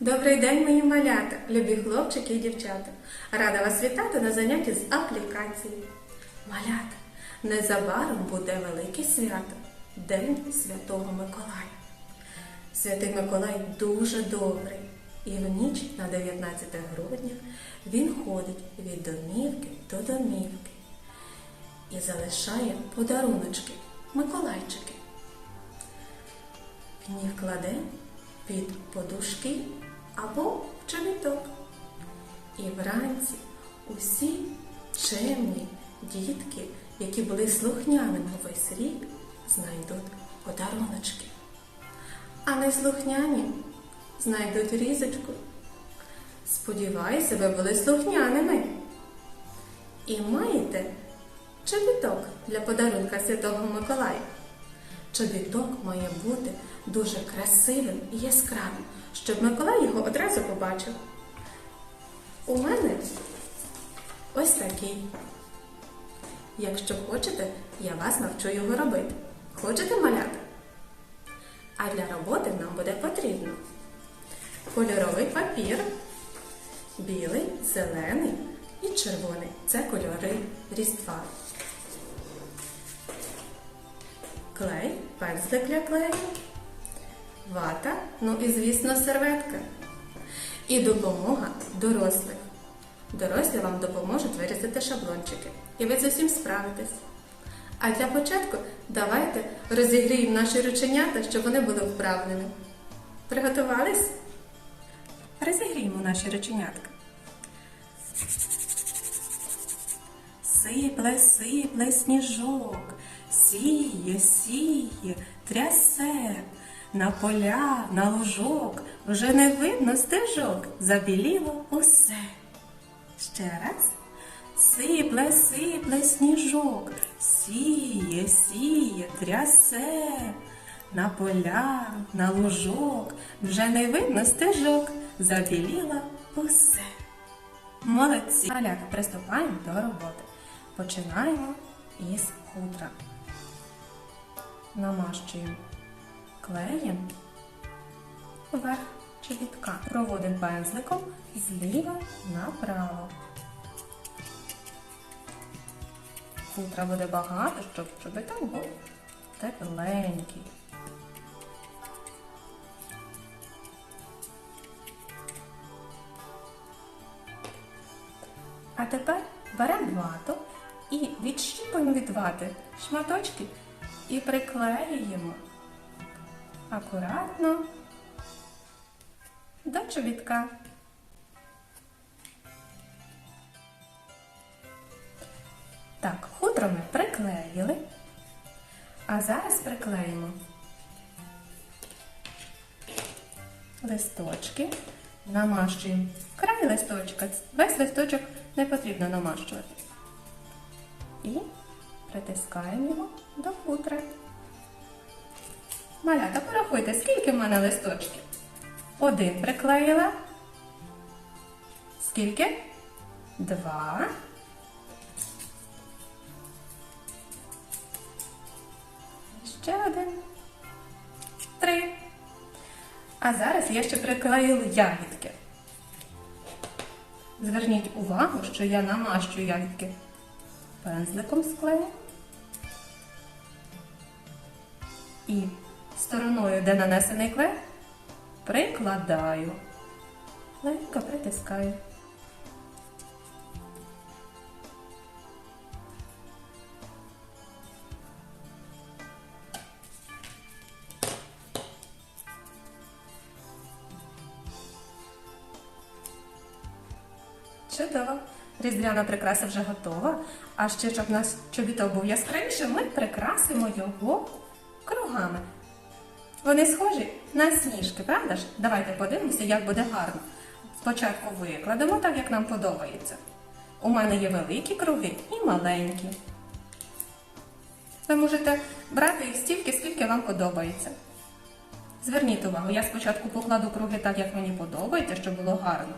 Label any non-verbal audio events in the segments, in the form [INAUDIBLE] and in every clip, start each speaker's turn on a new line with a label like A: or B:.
A: Добрий день, мої малята, любі хлопчики і дівчата. Рада вас вітати на занятті з аплікації. Малята, незабаром буде велике свято День Святого Миколая. Святий Миколай дуже добрий, і в ніч на 19 грудня він ходить від домівки до домівки і залишає подаруночки, Миколайчики. Він їх кладе під подушки або в чобіток. І вранці усі чемні дітки, які були слухняними весь рік, знайдуть подаруночки. А неслухняні знайдуть різочку. Сподіваюся, ви були слухняними. І маєте чобіток для подарунка Святого Миколая. Чобіток має бути дуже красивим і яскравим, щоб Миколай його одразу побачив. У мене ось такий. Якщо хочете, я вас навчу його робити. Хочете маляти? А для роботи нам буде потрібно кольоровий папір, білий, зелений і червоний. Це кольори різдва. Клей, пензлик для клею, вата, ну і, звісно, серветка. І допомога дорослих. Дорослі вам допоможуть вирізати шаблончики. І ви з усім справитесь. А для початку давайте розігріємо наші рученята, щоб вони були вправними. Приготувались? Розігріємо наші рученятка. Сипле, сипле сніжок, сіє, сіє, трясе. На поля, на лужок вже не видно стежок, забіліло усе. Ще раз. Сипле, сипле сніжок, сіє, сіє, трясе. На поля, на лужок вже не видно стежок, забіліло усе. Молодці! Малята, приступаємо до роботи. Починаємо із хутра. Намащуємо клеєм верх чобітка. Проводимо пензликом зліва направо. Хутра буде багато, щоб чобіток був тепленький. А тепер беремо вату і відщіпуємо від вати шматочки і приклеюємо акуратно до чобітка. Так, хутро ми приклеїли, а зараз приклеїмо листочки, намащуємо край листочка. Весь листочок не потрібно намащувати. І притискаємо його до хутра. Малята, порахуйте, скільки в мене листочків? Один приклеїла. Скільки? Два. Ще один. Три. А зараз я ще приклеїла ягідки. Зверніть увагу, що я намащую ягідки пензликом з клею. І стороною, де нанесений клей, прикладаю. Легко притискаю. Чудово! Різдвяна прикраса вже готова. А ще, щоб у нас чобіток був яскравіший, ми прикрасимо його кругами. Вони схожі на сніжки, правда ж? Давайте подивимося, як буде гарно. Спочатку викладемо так, як нам подобається. У мене є великі круги і маленькі. Ви можете брати їх стільки, скільки вам подобається. Зверніть увагу, я спочатку покладу круги так, як мені подобається, щоб було гарно.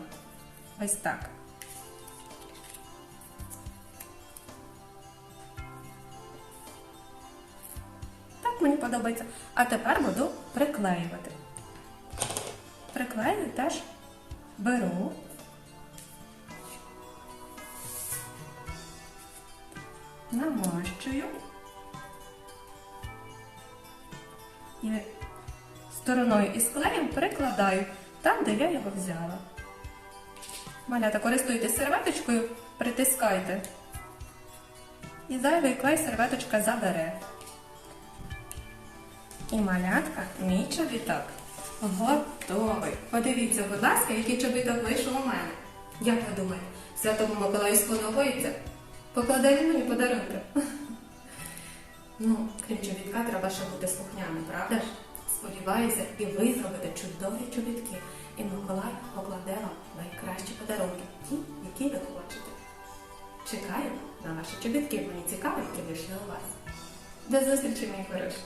A: Ось так. Мені подобається. А тепер буду приклеювати. приклею теж беру. Намащую. І стороною із клеєм прикладаю там, де я його взяла. Малята, користуйтесь серветочкою, притискайте. І зайвий клей серветочка забере. І малятка, мій чобіток готовий. Подивіться, будь ласка, який чобіток вийшов у мене. Як ви думаєте, Святому Миколаю сподобається? Покладе він мені подарунки. [LAUGHS] Ну, крім чобітка, треба ще бути слухняним, правда ж? Сподіваюся, і ви зробите чудові чобітки. І Миколай покладе вам найкращі подарунки, ті, які ви хочете. Чекаю на ваші чобітки, мені цікаво, які вийшли у вас. До зустрічі, мої хороші!